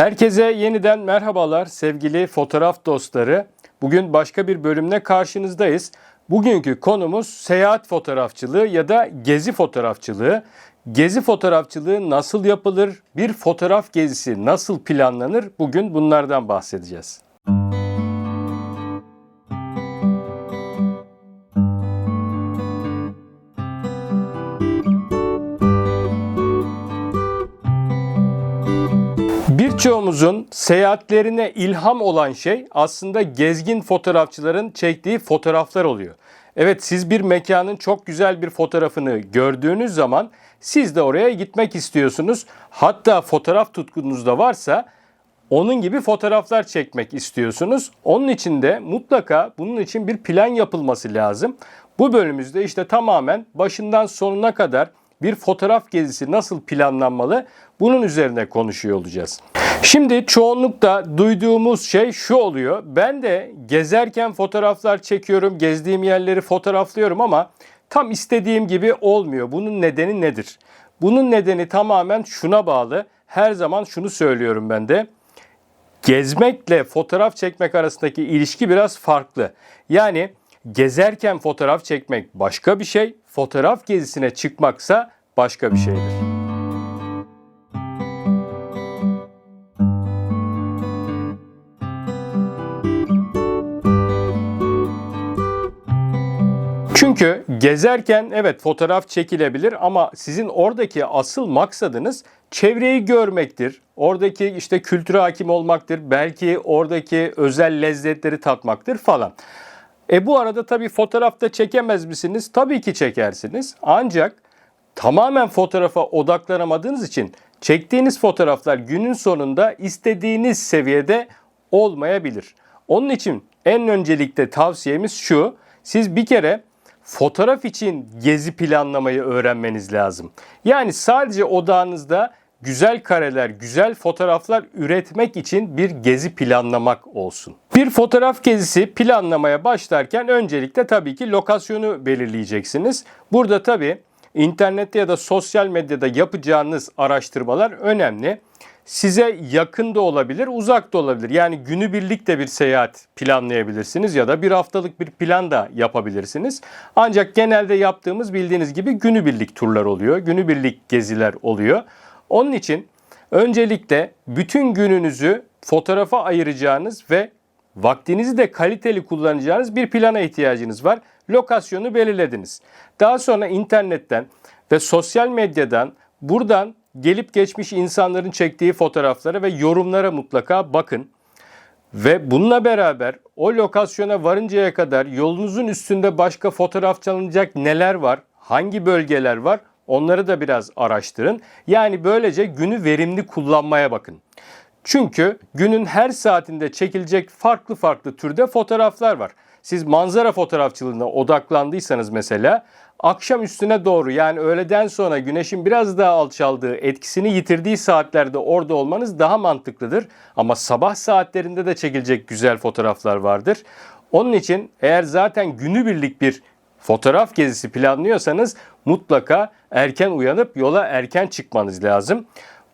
Herkese yeniden merhabalar sevgili fotoğraf dostları. Bugün başka bir bölümle karşınızdayız. Bugünkü konumuz seyahat fotoğrafçılığı ya da gezi fotoğrafçılığı. Gezi fotoğrafçılığı nasıl yapılır? Bir fotoğraf gezisi nasıl planlanır? Bugün bunlardan bahsedeceğiz. Birçoğumuzun seyahatlerine ilham olan şey aslında gezgin fotoğrafçıların çektiği fotoğraflar oluyor. Evet siz bir mekanın çok güzel bir fotoğrafını gördüğünüz zaman siz de oraya gitmek istiyorsunuz. Hatta fotoğraf tutkunuz da varsa onun gibi fotoğraflar çekmek istiyorsunuz. Onun için de mutlaka bunun için bir plan yapılması lazım. Bu bölümümüzde işte tamamen başından sonuna kadar bir fotoğraf gezisi nasıl planlanmalı bunun üzerine konuşuyor olacağız. Şimdi çoğunlukla duyduğumuz şey şu oluyor. Ben de gezerken fotoğraflar çekiyorum, gezdiğim yerleri fotoğraflıyorum ama tam istediğim gibi olmuyor. Bunun nedeni nedir? Bunun nedeni tamamen şuna bağlı. Her zaman şunu söylüyorum ben de. Gezmekle fotoğraf çekmek arasındaki ilişki biraz farklı. Yani gezerken fotoğraf çekmek başka bir şey, fotoğraf gezisine çıkmaksa başka bir şeydir. Çünkü gezerken evet fotoğraf çekilebilir ama sizin oradaki asıl maksadınız çevreyi görmektir. Oradaki işte kültüre hakim olmaktır. Belki oradaki özel lezzetleri tatmaktır falan. E bu arada tabii fotoğrafta çekemez misiniz? Tabii ki çekersiniz. Ancak tamamen fotoğrafa odaklanamadığınız için çektiğiniz fotoğraflar günün sonunda istediğiniz seviyede olmayabilir. Onun için en öncelikle tavsiyemiz şu. Siz bir kere fotoğraf için gezi planlamayı öğrenmeniz lazım. Yani sadece odağınızda güzel kareler, güzel fotoğraflar üretmek için bir gezi planlamak olsun. Bir fotoğraf gezisi planlamaya başlarken öncelikle tabii ki lokasyonu belirleyeceksiniz. Burada tabii internette ya da sosyal medyada yapacağınız araştırmalar önemli. Size yakın da olabilir, uzak da olabilir. Yani günübirlik de bir seyahat planlayabilirsiniz ya da bir haftalık bir plan da yapabilirsiniz. Ancak genelde yaptığımız bildiğiniz gibi günübirlik turlar oluyor, günübirlik geziler oluyor. Onun için öncelikle bütün gününüzü fotoğrafa ayıracağınız ve vaktinizi de kaliteli kullanacağınız bir plana ihtiyacınız var. Lokasyonu belirlediniz. Daha sonra internetten ve sosyal medyadan buradan gelip geçmiş insanların çektiği fotoğraflara ve yorumlara mutlaka bakın. Ve bununla beraber o lokasyona varıncaya kadar yolunuzun üstünde başka fotoğraf çalınacak neler var, hangi bölgeler var onları da biraz araştırın. Yani böylece günü verimli kullanmaya bakın. Çünkü günün her saatinde çekilecek farklı farklı türde fotoğraflar var. Siz manzara fotoğrafçılığına odaklandıysanız mesela akşam üstüne doğru yani öğleden sonra güneşin biraz daha alçaldığı, etkisini yitirdiği saatlerde orada olmanız daha mantıklıdır. Ama sabah saatlerinde de çekilecek güzel fotoğraflar vardır. Onun için eğer zaten günübirlik bir fotoğraf gezisi planlıyorsanız mutlaka erken uyanıp yola erken çıkmanız lazım.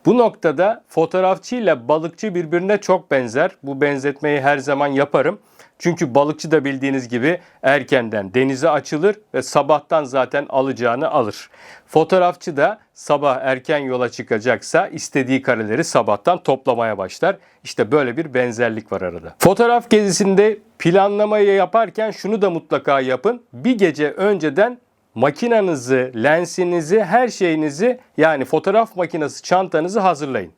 Bu noktada fotoğrafçı ile balıkçı birbirine çok benzer. Bu benzetmeyi her zaman yaparım. Çünkü balıkçı da bildiğiniz gibi erkenden denize açılır ve sabahtan zaten alacağını alır. Fotoğrafçı da sabah erken yola çıkacaksa istediği kareleri sabahtan toplamaya başlar. İşte böyle bir benzerlik var arada. Fotoğraf gezisinde planlamayı yaparken şunu da mutlaka yapın. Bir gece önceden makinanızı, lensinizi, her şeyinizi yani fotoğraf makinesi çantanızı hazırlayın.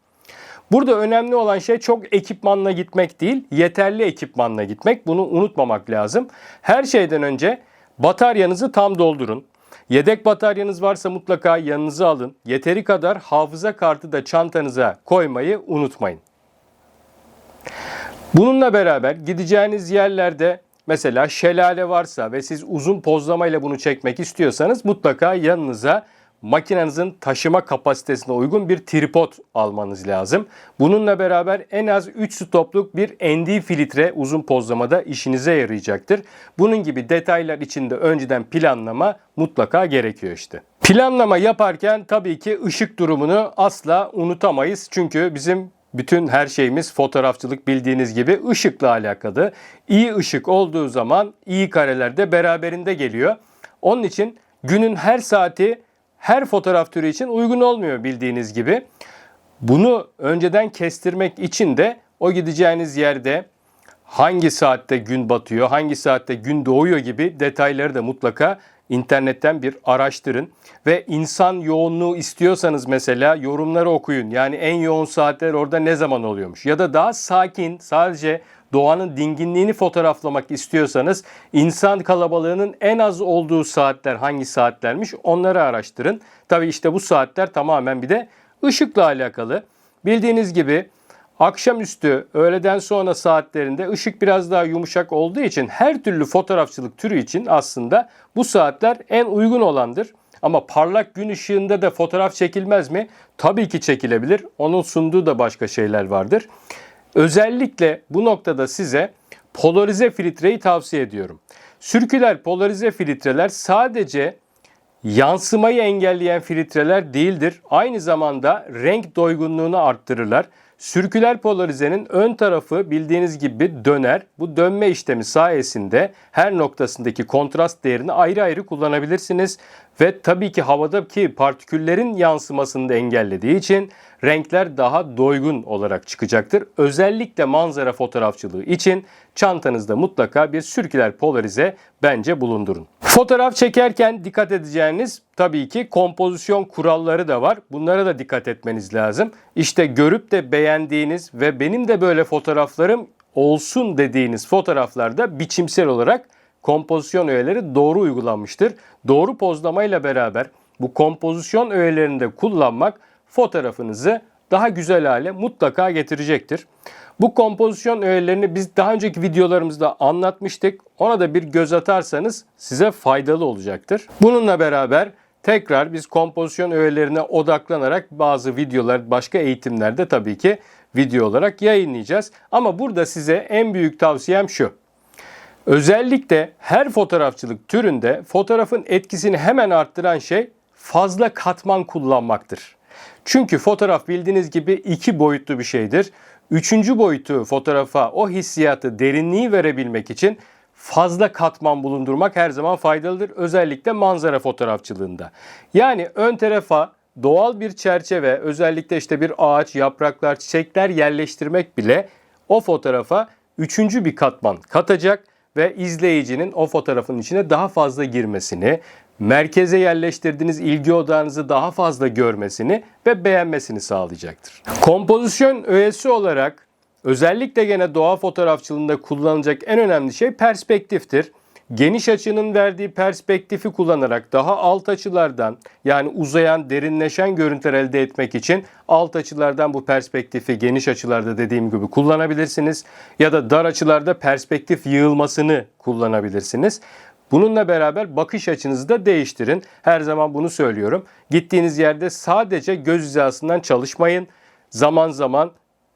Burada önemli olan şey çok ekipmanla gitmek değil, yeterli ekipmanla gitmek. Bunu unutmamak lazım. Her şeyden önce bataryanızı tam doldurun. Yedek bataryanız varsa mutlaka yanınıza alın. Yeteri kadar hafıza kartı da çantanıza koymayı unutmayın. Bununla beraber gideceğiniz yerlerde mesela şelale varsa ve siz uzun pozlamayla bunu çekmek istiyorsanız mutlaka yanınıza makinenizin taşıma kapasitesine uygun bir tripod almanız lazım. Bununla beraber en az 3 stopluk bir ND filtre uzun pozlamada işinize yarayacaktır. Bunun gibi detaylar için de önceden planlama mutlaka gerekiyor işte. Planlama yaparken tabii ki ışık durumunu asla unutamayız. Çünkü bizim bütün her şeyimiz fotoğrafçılık bildiğiniz gibi ışıkla alakalı. İyi ışık olduğu zaman iyi kareler de beraberinde geliyor. Onun için günün her saati her fotoğraf türü için uygun olmuyor bildiğiniz gibi. Bunu önceden kestirmek için de o gideceğiniz yerde hangi saatte gün batıyor, hangi saatte gün doğuyor gibi detayları da mutlaka internetten bir araştırın. Ve insan yoğunluğu istiyorsanız mesela yorumları okuyun. Yani en yoğun saatler orada ne zaman oluyormuş? Ya da daha sakin sadece doğanın dinginliğini fotoğraflamak istiyorsanız insan kalabalığının en az olduğu saatler hangi saatlermiş onları araştırın. Tabi işte bu saatler tamamen bir de ışıkla alakalı. Bildiğiniz gibi akşamüstü öğleden sonra saatlerinde ışık biraz daha yumuşak olduğu için her türlü fotoğrafçılık türü için aslında bu saatler en uygun olandır. Ama parlak gün ışığında da fotoğraf çekilmez mi? Tabii ki çekilebilir. Onun sunduğu da başka şeyler vardır. Özellikle bu noktada size polarize filtreyi tavsiye ediyorum. Sürküler polarize filtreler sadece yansımayı engelleyen filtreler değildir. Aynı zamanda renk doygunluğunu arttırırlar. Sürküler polarizenin ön tarafı bildiğiniz gibi döner. Bu dönme işlemi sayesinde her noktasındaki kontrast değerini ayrı ayrı kullanabilirsiniz. Ve tabii ki havadaki partiküllerin yansımasını da engellediği için renkler daha doygun olarak çıkacaktır. Özellikle manzara fotoğrafçılığı için çantanızda mutlaka bir sürküler polarize bence bulundurun. Fotoğraf çekerken dikkat edeceğiniz tabii ki kompozisyon kuralları da var. Bunlara da dikkat etmeniz lazım. İşte görüp de beğendiğiniz ve benim de böyle fotoğraflarım olsun dediğiniz fotoğraflarda biçimsel olarak kompozisyon öğeleri doğru uygulanmıştır. Doğru pozlamayla beraber bu kompozisyon öğelerini de kullanmak fotoğrafınızı daha güzel hale mutlaka getirecektir. Bu kompozisyon öğelerini biz daha önceki videolarımızda anlatmıştık. Ona da bir göz atarsanız size faydalı olacaktır. Bununla beraber tekrar biz kompozisyon öğelerine odaklanarak bazı videolar, başka eğitimlerde tabii ki video olarak yayınlayacağız. Ama burada size en büyük tavsiyem şu. Özellikle her fotoğrafçılık türünde fotoğrafın etkisini hemen arttıran şey fazla katman kullanmaktır. Çünkü fotoğraf bildiğiniz gibi iki boyutlu bir şeydir. Üçüncü boyutu fotoğrafa o hissiyatı, derinliği verebilmek için fazla katman bulundurmak her zaman faydalıdır. Özellikle manzara fotoğrafçılığında. Yani ön tarafa doğal bir çerçeve, özellikle işte bir ağaç, yapraklar, çiçekler yerleştirmek bile o fotoğrafa üçüncü bir katman katacak ve izleyicinin o fotoğrafın içine daha fazla girmesini, merkeze yerleştirdiğiniz ilgi odağınızı daha fazla görmesini ve beğenmesini sağlayacaktır. Kompozisyon öğesi olarak özellikle gene doğa fotoğrafçılığında kullanılacak en önemli şey perspektiftir. Geniş açının verdiği perspektifi kullanarak daha alt açılardan yani uzayan, derinleşen görüntüler elde etmek için alt açılardan bu perspektifi geniş açılarda dediğim gibi kullanabilirsiniz. Ya da dar açılarda perspektif yığılmasını kullanabilirsiniz. Bununla beraber bakış açınızı da değiştirin. Her zaman bunu söylüyorum. Gittiğiniz yerde sadece göz hizasından çalışmayın. Zaman zaman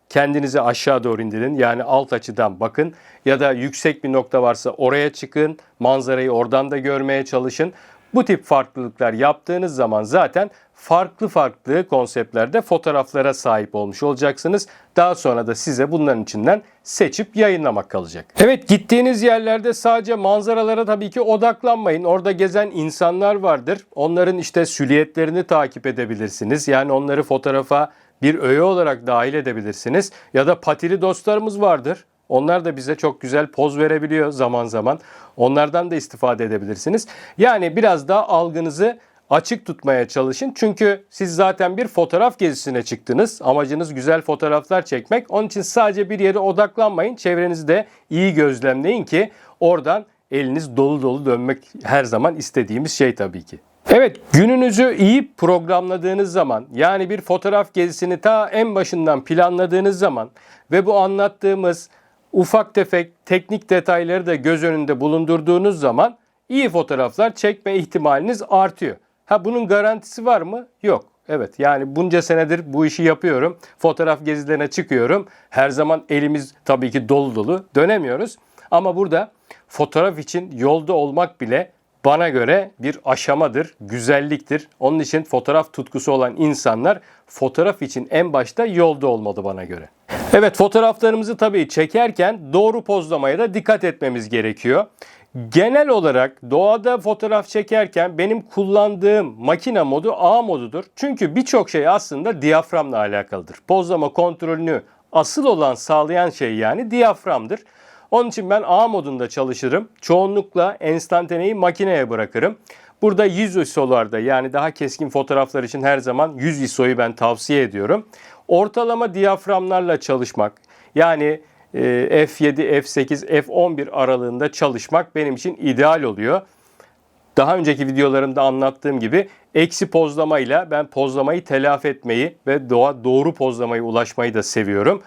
kendinizi aşağı doğru indirin. Yani alt açıdan bakın ya da yüksek bir nokta varsa oraya çıkın. Manzarayı oradan da görmeye çalışın. Bu tip farklılıklar yaptığınız zaman zaten farklı farklı konseptlerde fotoğraflara sahip olmuş olacaksınız. Daha sonra da size bunların içinden seçip yayınlamak kalacak. Evet gittiğiniz yerlerde sadece manzaralara tabii ki odaklanmayın. Orada gezen insanlar vardır. Onların işte süliyetlerini takip edebilirsiniz. Yani onları fotoğrafa bir öğe olarak dahil edebilirsiniz. Ya da patili dostlarımız vardır. Onlar da bize çok güzel poz verebiliyor zaman zaman. Onlardan da istifade edebilirsiniz. Yani biraz daha algınızı açık tutmaya çalışın. Çünkü siz zaten bir fotoğraf gezisine çıktınız. Amacınız güzel fotoğraflar çekmek. Onun için sadece bir yere odaklanmayın. Çevrenizi de iyi gözlemleyin ki oradan eliniz dolu dolu dönmek her zaman istediğimiz şey tabii ki. Evet gününüzü iyi programladığınız zaman yani bir fotoğraf gezisini ta en başından planladığınız zaman ve bu anlattığımız ufak tefek teknik detayları da göz önünde bulundurduğunuz zaman iyi fotoğraflar çekme ihtimaliniz artıyor. Ha bunun garantisi var mı? Yok. Evet yani bunca senedir bu işi yapıyorum. Fotoğraf gezilerine çıkıyorum. Her zaman elimiz tabii ki dolu dolu dönemiyoruz. Ama burada fotoğraf için yolda olmak bile bana göre bir aşamadır, güzelliktir. Onun için fotoğraf tutkusu olan insanlar fotoğraf için en başta yolda olmalı bana göre. Evet fotoğraflarımızı tabii çekerken doğru pozlamaya da dikkat etmemiz gerekiyor. Genel olarak doğada fotoğraf çekerken benim kullandığım makine modu A modudur. Çünkü birçok şey aslında diyaframla alakalıdır. Pozlama kontrolünü asıl olan sağlayan şey yani diyaframdır. Onun için ben A modunda çalışırım. Çoğunlukla enstantaneyi makineye bırakırım. Burada 100 ISO'larda yani daha keskin fotoğraflar için her zaman 100 ISO'yu ben tavsiye ediyorum. Ortalama diyaframlarla çalışmak yani e, F7, F8, F11 aralığında çalışmak benim için ideal oluyor. Daha önceki videolarımda anlattığım gibi eksi pozlamayla ben pozlamayı telafi etmeyi ve doğa doğru pozlamayı ulaşmayı da seviyorum.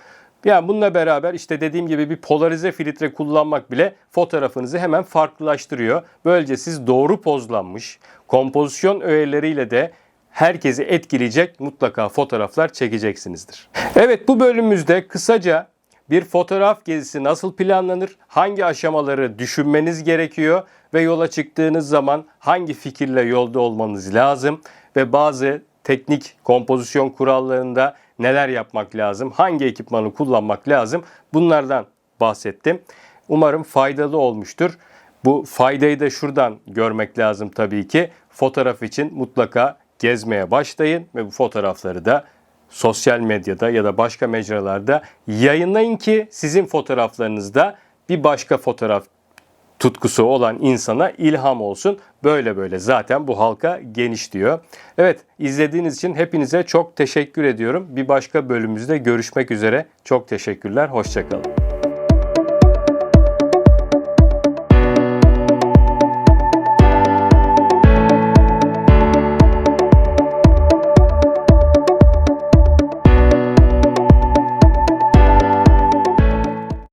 Yani bununla beraber işte dediğim gibi bir polarize filtre kullanmak bile fotoğrafınızı hemen farklılaştırıyor. Böylece siz doğru pozlanmış kompozisyon öğeleriyle de herkesi etkileyecek mutlaka fotoğraflar çekeceksinizdir. Evet bu bölümümüzde kısaca bir fotoğraf gezisi nasıl planlanır? Hangi aşamaları düşünmeniz gerekiyor ve yola çıktığınız zaman hangi fikirle yolda olmanız lazım ve bazı teknik kompozisyon kurallarında neler yapmak lazım? Hangi ekipmanı kullanmak lazım? Bunlardan bahsettim. Umarım faydalı olmuştur. Bu faydayı da şuradan görmek lazım tabii ki. Fotoğraf için mutlaka gezmeye başlayın ve bu fotoğrafları da sosyal medyada ya da başka mecralarda yayınlayın ki sizin fotoğraflarınızda bir başka fotoğraf tutkusu olan insana ilham olsun. Böyle böyle zaten bu halka geniş diyor. Evet izlediğiniz için hepinize çok teşekkür ediyorum. Bir başka bölümümüzde görüşmek üzere. Çok teşekkürler. Hoşçakalın.